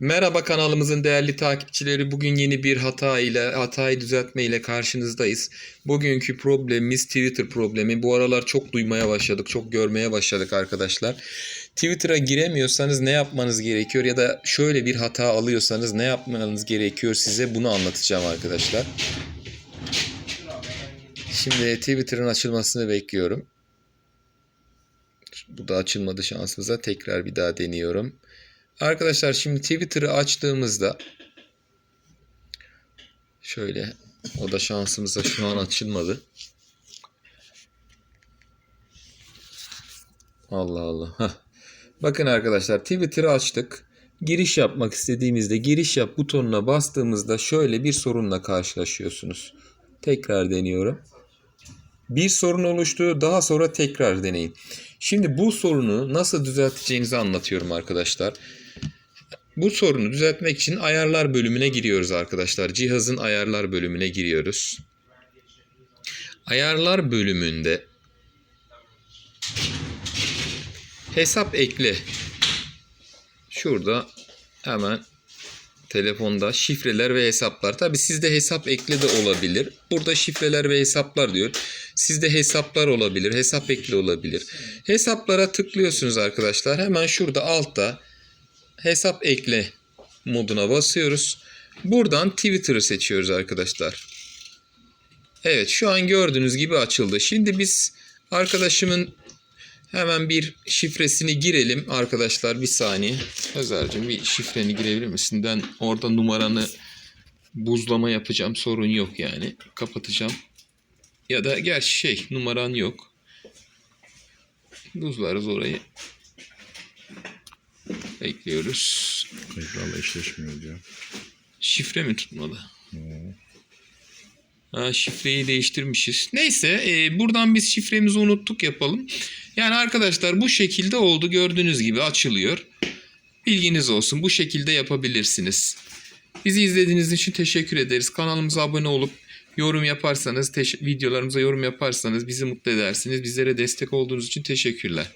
Merhaba kanalımızın değerli takipçileri. Bugün yeni bir hata ile hatayı düzeltme ile karşınızdayız. Bugünkü problemimiz Twitter problemi. Bu aralar çok duymaya başladık, çok görmeye başladık arkadaşlar. Twitter'a giremiyorsanız ne yapmanız gerekiyor ya da şöyle bir hata alıyorsanız ne yapmanız gerekiyor size bunu anlatacağım arkadaşlar. Şimdi Twitter'ın açılmasını bekliyorum. Bu da açılmadı şansımıza. Tekrar bir daha deniyorum. Arkadaşlar şimdi Twitter'ı açtığımızda şöyle o da şansımıza şu an açılmadı. Allah Allah. Heh. Bakın arkadaşlar Twitter'ı açtık. Giriş yapmak istediğimizde giriş yap butonuna bastığımızda şöyle bir sorunla karşılaşıyorsunuz. Tekrar deniyorum. Bir sorun oluştu. Daha sonra tekrar deneyin. Şimdi bu sorunu nasıl düzelteceğinizi anlatıyorum arkadaşlar. Bu sorunu düzeltmek için ayarlar bölümüne giriyoruz arkadaşlar. Cihazın ayarlar bölümüne giriyoruz. Ayarlar bölümünde hesap ekle. Şurada hemen telefonda şifreler ve hesaplar. Tabi sizde hesap ekle de olabilir. Burada şifreler ve hesaplar diyor. Sizde hesaplar olabilir. Hesap ekle olabilir. Hesaplara tıklıyorsunuz arkadaşlar. Hemen şurada altta hesap ekle moduna basıyoruz. Buradan Twitter'ı seçiyoruz arkadaşlar. Evet şu an gördüğünüz gibi açıldı. Şimdi biz arkadaşımın hemen bir şifresini girelim arkadaşlar bir saniye. Özer'cim bir şifreni girebilir misin? Ben orada numaranı buzlama yapacağım sorun yok yani. Kapatacağım. Ya da gerçi şey numaran yok. Buzlarız orayı. Bekliyoruz. Ekranla eşleşmiyor diyor. Şifre mi tutmalı? Ha, şifreyi değiştirmişiz. Neyse e, buradan biz şifremizi unuttuk yapalım. Yani arkadaşlar bu şekilde oldu. Gördüğünüz gibi açılıyor. Bilginiz olsun. Bu şekilde yapabilirsiniz. Bizi izlediğiniz için teşekkür ederiz. Kanalımıza abone olup yorum yaparsanız, videolarımıza yorum yaparsanız bizi mutlu edersiniz. Bizlere destek olduğunuz için teşekkürler.